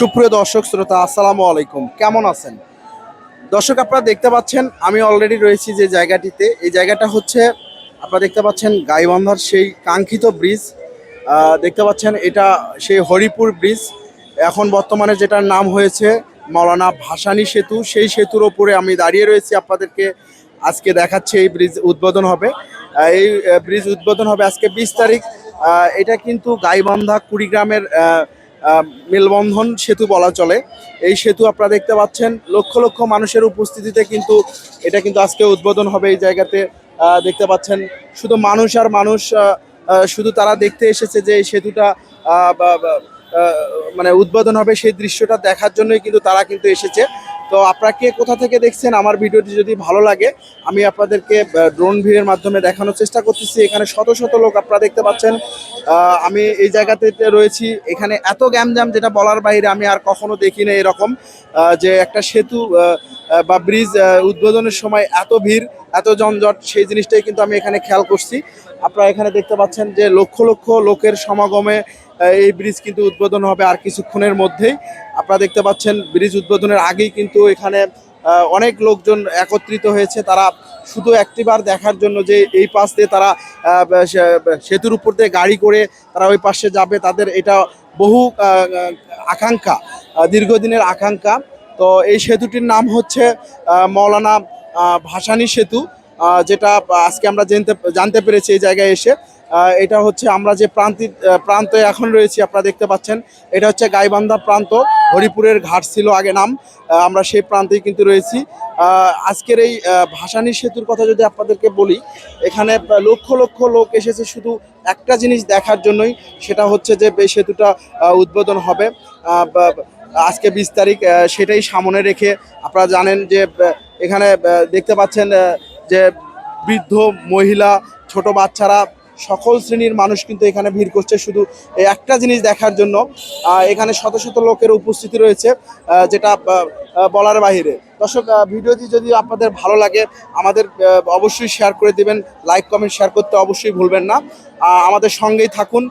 সুপ্রিয় দর্শক, শ্রোতা, আসসালামু আলাইকুম। কেমন আছেন? দর্শক, আপনারা দেখতে পাচ্ছেন, আমি অলরেডি রয়েছি যে জায়গাটিতে। এই জায়গাটা হচ্ছে, আপনারা দেখতে পাচ্ছেন গাইবান্ধার সেই কাঙ্ক্ষিত ব্রিজ। দেখতে পাচ্ছেন, এটা সেই হরিপুর ব্রিজ। এখন বর্তমানে যেটার নাম হয়েছে মৌলানা ভাসানী সেতু। সেই সেতুর ওপরে আমি দাঁড়িয়ে রয়েছি আপনাদেরকে। আজকে দেখাচ্ছি এই ব্রিজ উদ্বোধন হবে। এই ব্রিজ উদ্বোধন হবে আজকে বিশ তারিখ। এটা কিন্তু গাইবান্ধা কুড়িগ্রামের মেলবন্ধন সেতু বলা চলে। এই সেতু আপনারা দেখতে পাচ্ছেন, লক্ষ লক্ষ মানুষের উপস্থিতিতে কিন্তু এটা কিন্তু আজকে উদ্বোধন হবে এই জায়গাতে। দেখতে পাচ্ছেন, শুধু মানুষ আর মানুষ শুধু তারা দেখতে এসেছে যে এই সেতুটা মানে উদ্বোধন হবে সেই দৃশ্যটা দেখার জন্যই কিন্তু তারা কিন্তু এসেছে। তো আপনারা কে কোথা থেকে দেখছেন আমার ভিডিওটি যদি ভালো লাগে, আমি আপনাদেরকে ড্রোন ভিড়ের মাধ্যমে দেখানোর চেষ্টা করতেছি। এখানে শত শত লোক আপনারা দেখতে পাচ্ছেন। আমি এই জায়গাতে রয়েছি। এখানে এত গ্যামজাম যেটা বলার বাইরে আমি আর কখনো দেখি না এরকম যে একটা সেতু বা ব্রিজ উদ্বোধনের সময় এত ভিড়, এত যানজট সেই জিনিসটাই কিন্তু আমি এখানে খেয়াল করছি। আপনারা এখানে দেখতে পাচ্ছেন যে লক্ষ লক্ষ লোকের সমাগমে এই ব্রিজ কিন্তু উদ্বোধন হবে আর কিছুক্ষণের মধ্যেই। আপনারা দেখতে পাচ্ছেন, ব্রিজ উদ্বোধনের আগেই কিন্তু এখানে অনেক লোকজন একত্রিত হয়েছে। তারা শুধু একটিবার দেখার জন্য যে এই পাশ দিয়ে তারা সেতুর উপর দিয়ে গাড়ি করে তারা ওই পাশে যাবে, তাদের এটা বহু আকাঙ্ক্ষা দীর্ঘদিনের আকাঙ্ক্ষা। তো এই সেতুটির নাম হচ্ছে মৌলানা ভাসানী সেতু যেটা আজকে আমরা জানতে জানতে পেরেছি এই জায়গায় এসে। এটা হচ্ছে আমরা যে প্রান্তিক প্রান্তে এখন রয়েছি, আপনারা দেখতে পাচ্ছেন, এটা হচ্ছে গাইবান্ধা প্রান্ত, হরিপুরের ঘাট ছিল আগে নাম আমরা সেই প্রান্তেই কিন্তু রয়েছি। আজকের এই ভাসানী সেতুর কথা যদি আপনাদেরকে বলি, এখানে লক্ষ লক্ষ লোক এসেছে শুধু একটা জিনিস দেখার জন্যই, সেটা হচ্ছে যে এই সেতুটা উদ্বোধন হবে। আজকে বিশ তারিখ সেটাই সামনে রেখে আপনারা জানেন যে এখানে দেখতে পাচ্ছেন যে বৃদ্ধ মহিলা, ছোট বাচ্চারা সকল শ্রেণির মানুষ কিন্তু এখানে ভিড় করছে শুধু একটা জিনিস দেখার জন্য। এখানে শত শত লোকের উপস্থিতি রয়েছে যেটা বলার বাহিরে। দর্শক ভিডিওটি যদি আপনাদের ভালো লাগে, আমাদের অবশ্যই শেয়ার করে দিবেন লাইক কমেন্ট শেয়ার করতে অবশ্যই ভুলবেন না। আমাদের সঙ্গেই থাকুন।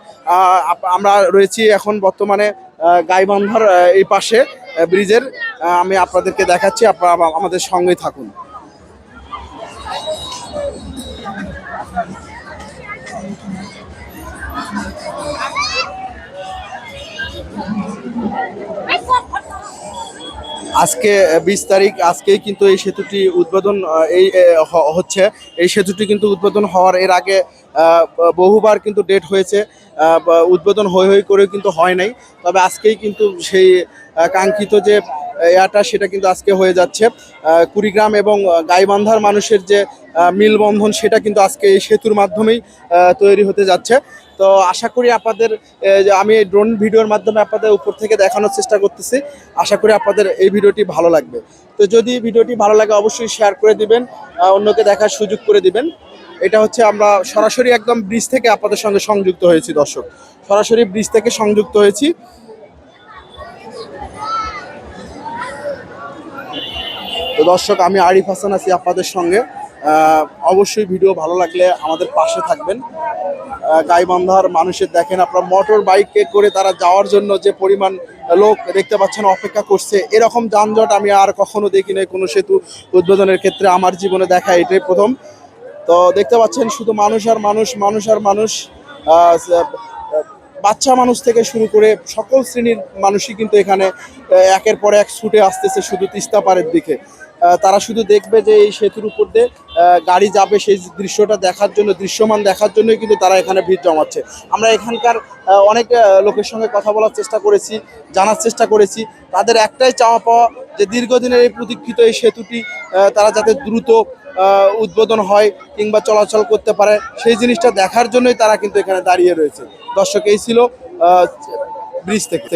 আমরা রয়েছি এখন বর্তমানে গাইবান্ধার এই পাশে ব্রিজের। আমি আপনাদেরকে দেখাচ্ছি আমাদের সঙ্গেই থাকুন। আজকে বিশ তারিখ, আজকেই কিন্তু এই সেতুটি উদ্বোধন এই হচ্ছে। এই সেতুটি কিন্তু উদ্বোধন হওয়ার এর আগে বহুবার কিন্তু ডেট হয়েছে উদ্বোধন হয়ে হয়ে করে কিন্তু হয় নাই। তবে আজকেই কিন্তু সেই কাঙ্ক্ষিত যে, এয়ারটা সেটা কিন্তু আজকে হয়ে যাচ্ছে। কুড়িগ্রাম এবং গাইবান্ধার মানুষের যে মিলবন্ধন সেটা কিন্তু আজকে এই সেতুর মাধ্যমেই তৈরি হতে যাচ্ছে। তো আশা করি আপনাদের আমি ড্রোন ভিডিওর মাধ্যমে আপনাদের উপর থেকে দেখানোর চেষ্টা করতেছি। আশা করি আপনাদের এই ভিডিওটি ভালো লাগবে। তো যদি ভিডিওটি ভালো লাগে, অবশ্যই শেয়ার করে দিবেন অন্যকে দেখার সুযোগ করে দিবেন। এটা হচ্ছে আমরা সরাসরি একদম ব্রিজ থেকে আপনাদের সঙ্গে সংযুক্ত হয়েছি, দর্শক। সরাসরি ব্রিজ থেকে সংযুক্ত হয়েছি। তো দর্শক, আমি আরিফ হাসান আছি আপনাদের সঙ্গে। অবশ্যই ভিডিও ভালো লাগলে আমাদের পাশে থাকবেন। গাইবান্ধার মানুষের দেখেন আপনার মোটর বাইকে করে তারা যাওয়ার জন্য যে পরিমাণ লোক দেখতে পাচ্ছেন, অপেক্ষা করছে। এরকম যানজট আমি আর কখনো দেখি নাই কোনো সেতু উদ্বোধনের ক্ষেত্রে আমার জীবনে দেখা, এটাই প্রথম। তো দেখতে পাচ্ছেন শুধু মানুষ আর মানুষ মানুষ আর মানুষ। বাচ্চা মানুষ থেকে শুরু করে সকল শ্রেণির মানুষই কিন্তু এখানে, একের পর এক ছুটে আসতেছে শুধু তিস্তা পাড়ের দিকে। তারা শুধু দেখবে যে এই সেতুর উপর দিয়ে গাড়ি যাবে সেই দৃশ্যটা দেখার জন্য, দৃশ্যমান দেখার জন্যই কিন্তু তারা এখানে ভিড় জমাচ্ছে। আমরা এখানকার অনেক লোকের সঙ্গে কথা বলার চেষ্টা করেছি, জানার চেষ্টা করেছি। তাদের একটাই চাওয়া পাওয়া যে দীর্ঘদিনের এই প্রতীক্ষিত এই সেতুটি তারা যাতে দ্রুত উদ্বোধন হয় কিংবা চলাচল করতে পারে, সেই জিনিসটা দেখার জন্যই তারা কিন্তু এখানে দাঁড়িয়ে রয়েছে। দর্শক, এই ছিল ব্রিজ থেকে।